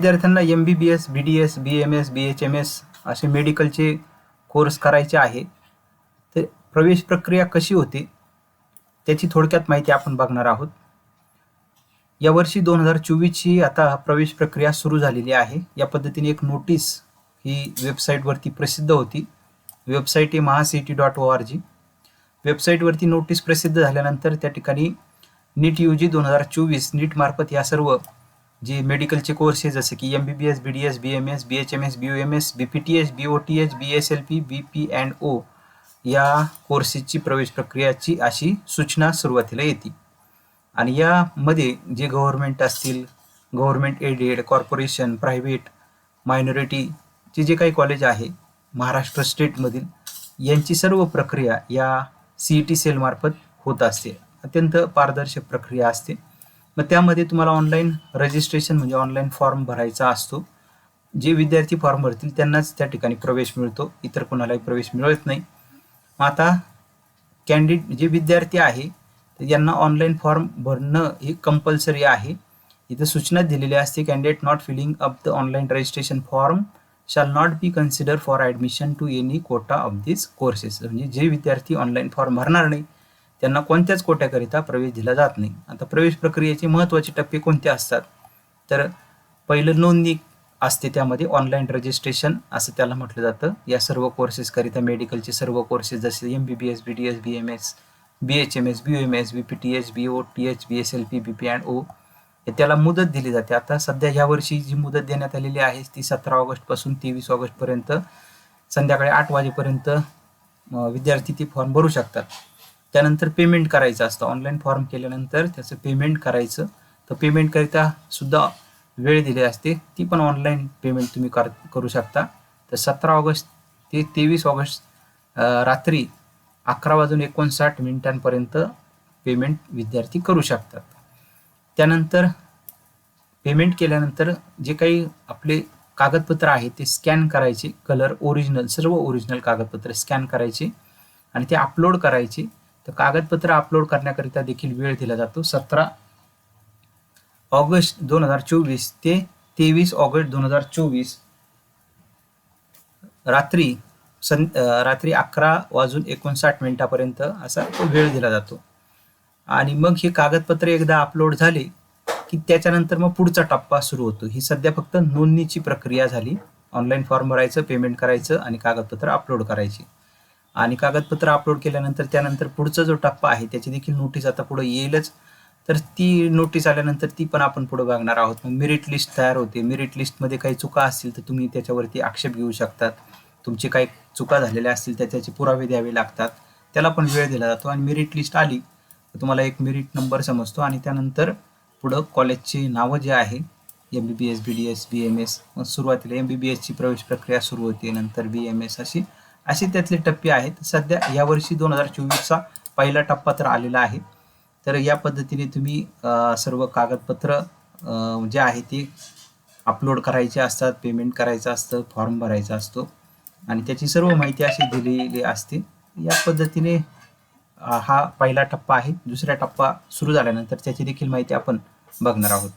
विद्यार्थ्यांना M B B S B D S B M S B H M S असे मेडिकलचे course करायचे आहे. तर प्रवेश प्रक्रिया कशी होते त्याची थोडक्यात माहिती आपण बघणार आहोत. यावर्षी दोन हजार चोवीसची आता प्रवेश प्रक्रिया सुरू झालेली आहे. या पद्धतीने एक नोटीस ही वेबसाईटवरती प्रसिद्ध होती. वेबसाईट आहे mahacity dot O R G वेबसाईटवरती notice प्रसिद्ध झाल्यानंतर त्या ठिकाणी नीट यू जी दोन हजार चोवीस नीटमार्फत या सर्व जे मेडिकलचे कोर्स आहे जसे की M B B S B D S B M S B H M S B U M S B P T H B O T H B S L P B P and O या कोर्सेसची प्रवेश प्रक्रियाची अशी सूचना सुरुवातीला येते. आणि यामध्ये जे गव्हर्मेंट असतील गव्हर्मेंट एडेड कॉर्पोरेशन प्रायव्हेट मायनॉरिटीचे जे काही कॉलेज आहे महाराष्ट्र स्टेटमधील यांची सर्व प्रक्रिया या सी ई टी सेलमार्फत होत असते. अत्यंत पारदर्शक प्रक्रिया असते. मग त्यामध्ये तुम्हाला ऑनलाईन रजिस्ट्रेशन म्हणजे ऑनलाईन फॉर्म भरायचा असतो. जे विद्यार्थी फॉर्म भरतील त्यांनाच त्या ठिकाणी प्रवेश मिळतो. इतर कोणालाही प्रवेश मिळत नाही. मग आता कॅन्डिड जे विद्यार्थी आहे यांना ऑनलाईन फॉर्म भरणं हे कंपल्सरी आहे. इथं सूचना दिलेली असते candidate not filling up the online registration form shall not be consider for admission to any quota of this courses म्हणजे जे विद्यार्थी ऑनलाईन फॉर्म भरणार नाही त्यांना कोणत्याच कोट्याकरिता प्रवेश दिला जात नाही. आता प्रवेश प्रक्रियेचे महत्त्वाचे टप्पे कोणते असतात? तर पहिलं नोंदणी असते त्यामध्ये ऑनलाईन रजिस्ट्रेशन असं त्याला म्हटलं जातं. या सर्व कोर्सेसकरिता मेडिकलचे सर्व कोर्सेस जसे M B B S B D S B M S B H M S B O M S B P T H B O T H B S L P B P and O त्याला मुदत दिली जाते. आता सध्या ह्या वर्षी जी मुदत देण्यात आलेली आहे ती सतरा ऑगस्टपासून तेवीस ऑगस्टपर्यंत संध्याकाळी आठ वाजेपर्यंत विद्यार्थी ती फॉर्म भरू शकतात. त्यानंतर पेमेंट करायचं असतं. ऑनलाईन फॉर्म केल्यानंतर त्याचं पेमेंट करायचं. तर पेमेंटकरिता सुद्धा वेळ दिली असते. ती पण ऑनलाईन पेमेंट तुम्ही कर करू शकता. तर सतरा ऑगस्ट ते तेवीस ऑगस्ट रात्री अकरा वाजून एकोणसाठ मिनिटांपर्यंत पेमेंट विद्यार्थी करू शकतात. त्यानंतर पेमेंट केल्यानंतर जे काही आपले कागदपत्र आहे ते स्कॅन करायचे. कलर ओरिजिनल सर्व ओरिजिनल कागदपत्र स्कॅन करायचे आणि ते अपलोड करायचे. तर कागदपत्र अपलोड करण्याकरिता देखील वेळ दिला जातो. सतरा ऑगस्ट दोन हजार चोवीस ते तेवीस ऑगस्ट दोन हजार चोवीस रात्री सं रात्री अकरा वाजून एकोणसाठ मिनिटापर्यंत असा तो वेळ दिला जातो. आणि मग हे कागदपत्र एकदा अपलोड झाले की त्याच्यानंतर मग पुढचा टप्पा सुरू होतो. ही सध्या फक्त नोंदणीची प्रक्रिया झाली. ऑनलाईन फॉर्म भरायचं पेमेंट करायचं आणि कागदपत्र अपलोड करायची. आणि कागदपत्र अपलोड केल्यानंतर त्यानंतर पुढचा जो टप्पा आहे त्याची देखील नोटीस आता पुढे येईलच. तर ती नोटीस आल्यानंतर ती पण आपण पुढे बघणार आहोत. मग मेरिट लिस्ट तयार होते. मेरिट लिस्टमध्ये काही चुका असतील तर तुम्ही त्याच्यावरती आक्षेप घेऊ शकतात. तुमचे काही चुका झालेल्या असतील तर त्याचे पुरावे द्यावे लागतात. त्याला पण वेळ दिला जातो आणि मेरिट लिस्ट आली तर तुम्हाला एक मेरिट नंबर समजतो आणि त्यानंतर पुढं कॉलेजचे नावं जे आहे M B B S B D S B M S मग सुरुवातीला एम बी बी एसची प्रवेश प्रक्रिया सुरू होते नंतर बी एम एस अशी असे त्यातले टप्पे आहेत. सध्या यावर्षी दोन हजार चोवीसचा पहिला टप्पा तर आलेला आहे. तर या पद्धतीने तुम्ही सर्व कागदपत्र जे आहे ते अपलोड करायचे असतात पेमेंट करायचं असतं फॉर्म भरायचा असतो. आणि त्याची सर्व माहिती अशी दिलेली असते. या पद्धतीने हा पहिला टप्पा आहे. दुसरा टप्पा सुरू झाल्यानंतर त्याची देखील माहिती आपण बघणार आहोत.